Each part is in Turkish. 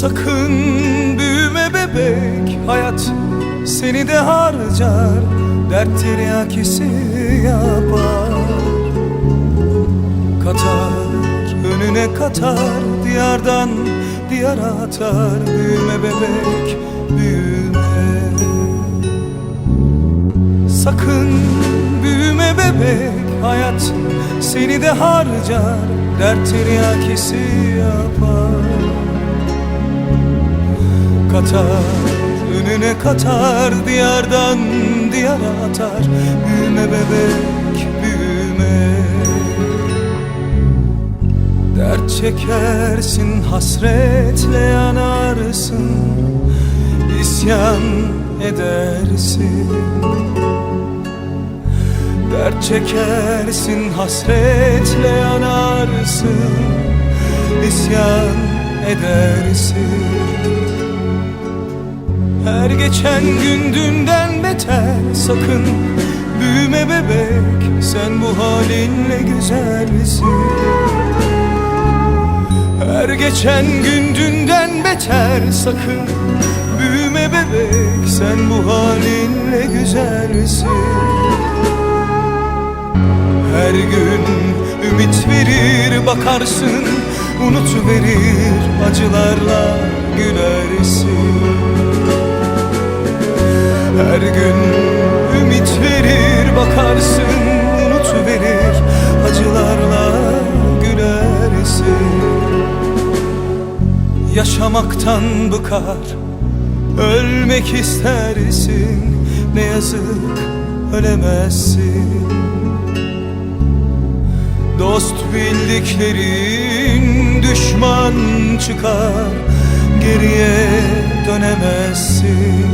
Sakın büyüme bebek hayat seni de harcar Dert tiryakisi yapar. Katar önüne katar diyardan diyara atar. Büyüme bebek büyüme. Sakın büyüme bebek hayat seni de harcar Dert tiryakisi yapar. Katar önüne katar Diyardan diyara atar. Büyüme bebek büyüme. Dert çekersin hasretle yanarsın. İsyan edersin. Dert çekersin hasretle yanarsın. İsyan edersin Her geçen gün dünden beter sakın Büyüme bebek sen bu halinle güzelsin. Her geçen gün dünden beter sakın Büyüme bebek sen bu halinle güzelsin. Her gün ümit verir bakarsın Unut verir acılarla gülersin Her gün ümit verir bakarsın Unut verir acılarla gülersin. Yaşamaktan bıkar Ölmek istersin Ne yazık ölemezsin. Dost bildiklerin düşman çıkar Geriye dönemezsin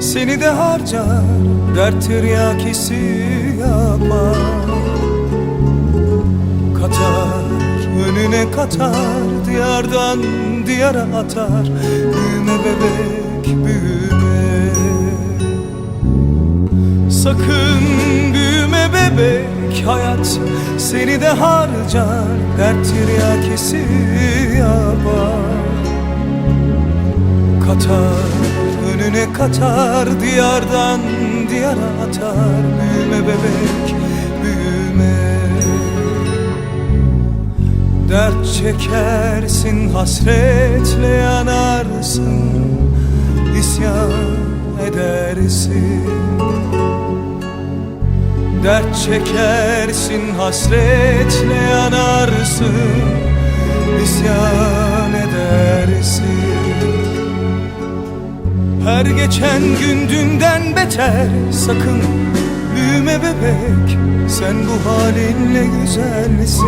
seni de harcar Dert tiryakisi yapar Katar önüne katar Diyardan diyara atar. Büyüme bebek büyüme. Sakın büyüme bebek hayat seni de harcar Dert tiryakisi yapar Katar önüne katar Diyardan diyara atar. Büyüme bebek büyüme. Dert çekersin hasretle yanarsın. İsyan edersin. Dert çekersin hasretle yanarsın. İsyan edersin her geçen gün dünden beter sakın büyüme bebek. Sen bu halinle güzelsin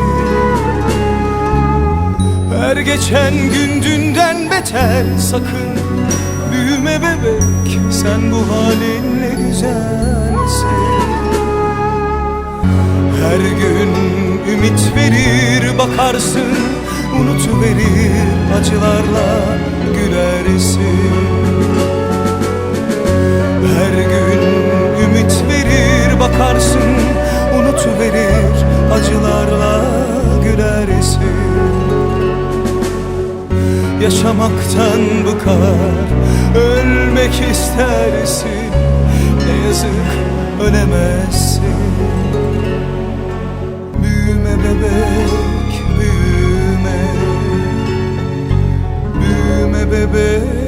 Her geçen gün dünden beter sakın büyüme bebek. Sen bu halinle güzelsin Her gün ümit verir bakarsın Unut verir acılarla gülersin umut verir Acılarla gülersin Yaşamaktan bıkar Ölmek istersin. Ne yazık ölemezsin. Büyüme bebek büyüme. Büyüme bebek.